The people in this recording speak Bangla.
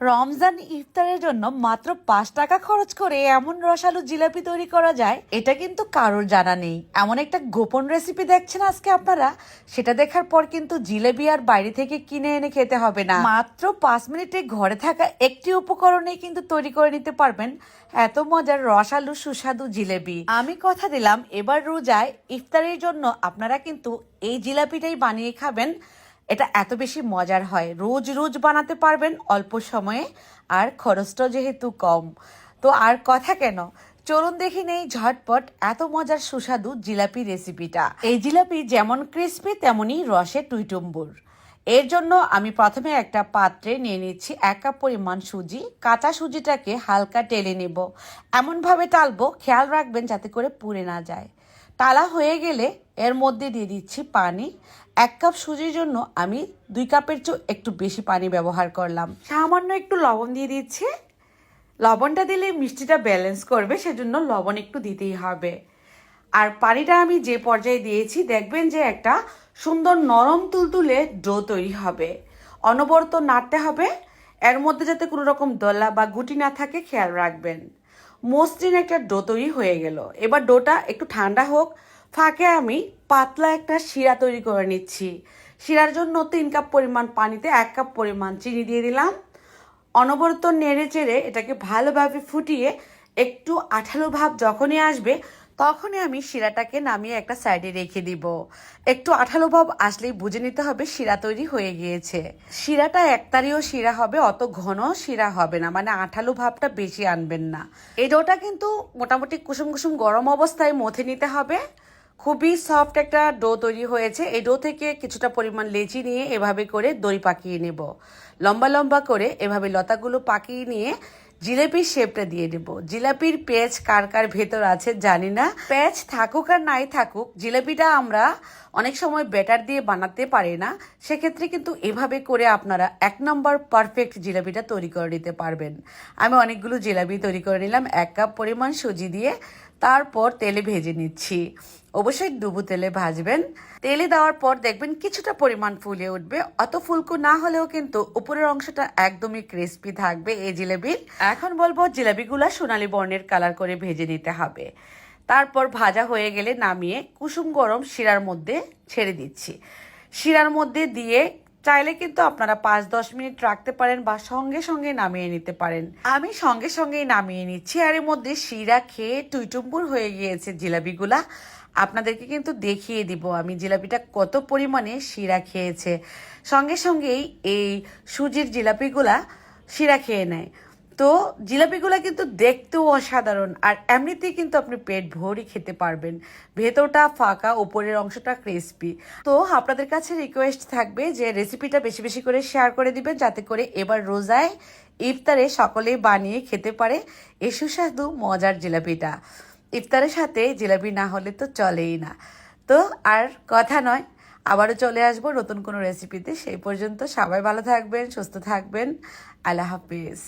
রমজান ইফতারের জন্য মাত্র পাঁচ টাকা খরচ করে এমন রসালো জিলাপি তৈরি করা যায়, এটা কিন্তু কারোর জানা নেই। এমন একটা গোপন রেসিপি দেখছেন আজকে আপনারা? সেটা দেখার পর কিন্তু জিলেবি আর বাইরে থেকে কিনে এনে খেতে হবে না। মাত্র পাঁচ মিনিটে ঘরে থাকা একটি উপকরণে কিন্তু তৈরি করে নিতে পারবেন এত মজার রসালো সুস্বাদু জিলেবি আমি কথা দিলাম, এবার রোজায় ইফতারের জন্য আপনারা কিন্তু এই জিলাপিটাই বানিয়ে খাবেন। এটা এত বেশি মজার হয়। রোজ রোজ বানাতে পারবেন অল্প সময়ে, আর খরচটা যেহেতু কম। তো আর কথা কেন? চলুন দেখি নেই ঝটপট এত মজার সুস্বাদু জিলাপি রেসিপিটা। এই জিলাপি যেমন ক্রিস্পি তেমনই রসে টুইটুম্বুর। এর জন্য আমি প্রথমে একটা পাত্রে নিয়ে নিচ্ছি এক কাপ পরিমাণ সুজি। কাঁচা সুজিটাকে হালকা টেলে নেব। এমনভাবে টালবো, খেয়াল রাখবেন যাতে করে পুড়ে না যায়। টালা হয়ে গেলে এর মধ্যে দিয়ে দিচ্ছি পানি। এক কাপ সুজির জন্য আমি দুই কাপের চেয়েও একটু বেশি পানি ব্যবহার করলাম। সামান্য একটু লবণ দিয়ে দিচ্ছি। লবণটা দিলে মিষ্টিটা ব্যালেন্স করবে, সেজন্য লবণ একটু দিতেই হবে। আর পানিটা আমি যে পর্যায়ে দিয়েছি, দেখবেন যে একটা সুন্দর নরম তুলতুলে ডো তৈরি হবে। অনবরত নাড়তে হবে। এর মধ্যে যাতে কোনো রকম দলা বা গুটি না থাকে, খেয়াল রাখবেন। মসৃণ একটা ডো তৈরি হয়ে গেল। এবার ডোটা একটু ঠান্ডা হোক ফাঁকে আমি পাতলা একটা শিরা তৈরি করে নিচ্ছি। শিরার জন্য তিন কাপ পরিমাণ পানিতে এক কাপ পরিমাণ চিনি দিয়ে দিলাম। অনবরত নেড়ে চেড়ে এটাকে ভালোভাবে ফুটিয়ে একটু আঠালো ভাব যখনই আসবে, তখনই আমি শিরাটাকে নামিয়ে একটা সাইডে রেখে দিব। একটু আঠালো ভাব আসলেই বুঝে নিতে হবে শিরা তৈরি হয়ে গিয়েছে। শিরাটা একতারিও শিরা হবে, অত ঘন শিরা হবে না মানে আঠালো ভাবটা বেশি আনবেন না। এই ডোটা কিন্তু মোটামুটি কুসুম কুসুম গরম অবস্থায় মথে নিতে হবে। খুবই সফট একটা ডো তৈরি হয়েছে। এই ডো থেকে কিছুটা পরিমাণ লেচি নিয়ে এভাবে করে দই পাকিয়ে নেব। লম্বা লম্বা করে এভাবে লতাগুলো পাকিয়ে নিয়ে জিলেপির শেপটা দিয়ে দেব জিলাপির পেঁচ কার কার ভেতর আছে জানি না। পেঁচ থাকুক আর নাই থাকুক, জিলাপিটা আমরা অনেক সময় ব্যাটার দিয়ে বানাতে পারি না। সেক্ষেত্রে কিন্তু এভাবে করে আপনারা এক নম্বর পারফেক্ট জিলাপিটা তৈরি করে নিতে পারবেন। আমি অনেকগুলো জিলাপি তৈরি করে নিলাম। এক কাপ পরিমাণ সুজি দিয়ে তারপর তেলে ভেজে নিচ্ছি। অবশ্যই ডুবু তেলে ভাজবেন। তেলে দেওয়ার পর দেখবেন কিছুটা পরিমাণ ফুলে উঠবে। অত ফুলকু না হলেও কিন্তু উপরের অংশটা একদমই ক্রিস্পি থাকবে এই জিলেবির এখন বলব জিলাপিগুলা সোনালী বর্ণের কালার করে ভেজে নিতে হবে। তারপর ভাজা হয়ে গেলে নামিয়ে কুসুম গরম শিরার মধ্যে ছেড়ে দিচ্ছি। শিরার মধ্যে দিয়ে চাইলে কিন্তু আপনারা পাঁচ, দশ মিনিট রাখতে পারেন বা সঙ্গে সঙ্গে নামিয়ে নিতে পারেন। আমি সঙ্গে সঙ্গেই নামিয়ে নিচ্ছি আর এর মধ্যে শিরা খেয়ে টুইটুম্বুর হয়ে গিয়েছে জিলাপিগুলা। আপনাদেরকে কিন্তু দেখিয়ে দিব আমি জিলাপিটা কত পরিমাণে শিরা খেয়েছে। সঙ্গে সঙ্গেই এই সুজির জিলাপিগুলা শিরা খেয়ে নেয়। তো জিলাপিগুলো কিন্তু দেখতেও অসাধারণ। আর এমনিতেই কিন্তু আপনি পেট ভরি খেতে পারবেন। ভেতরটা ফাঁকা, উপরের অংশটা ক্রিস্পি তো আপনাদের কাছে রিকোয়েস্ট থাকবে যে রেসিপিটা বেশি বেশি করে শেয়ার করে দিবেন, যাতে করে এবার রোজায় ইফতারে সকলেই বানিয়ে খেতে পারে এই সুস্বাদু, মজার জিলাপিটা। ইফতারের সাথে জিলাপি না হলে তো চলেই না। তো আর কথা নয়, আবারও চলে আসব নতুন কোনো রেসিপিতে সেই পর্যন্ত সবাই ভালো থাকবেন, সুস্থ থাকবেন। আল্লাহ হাফিজ।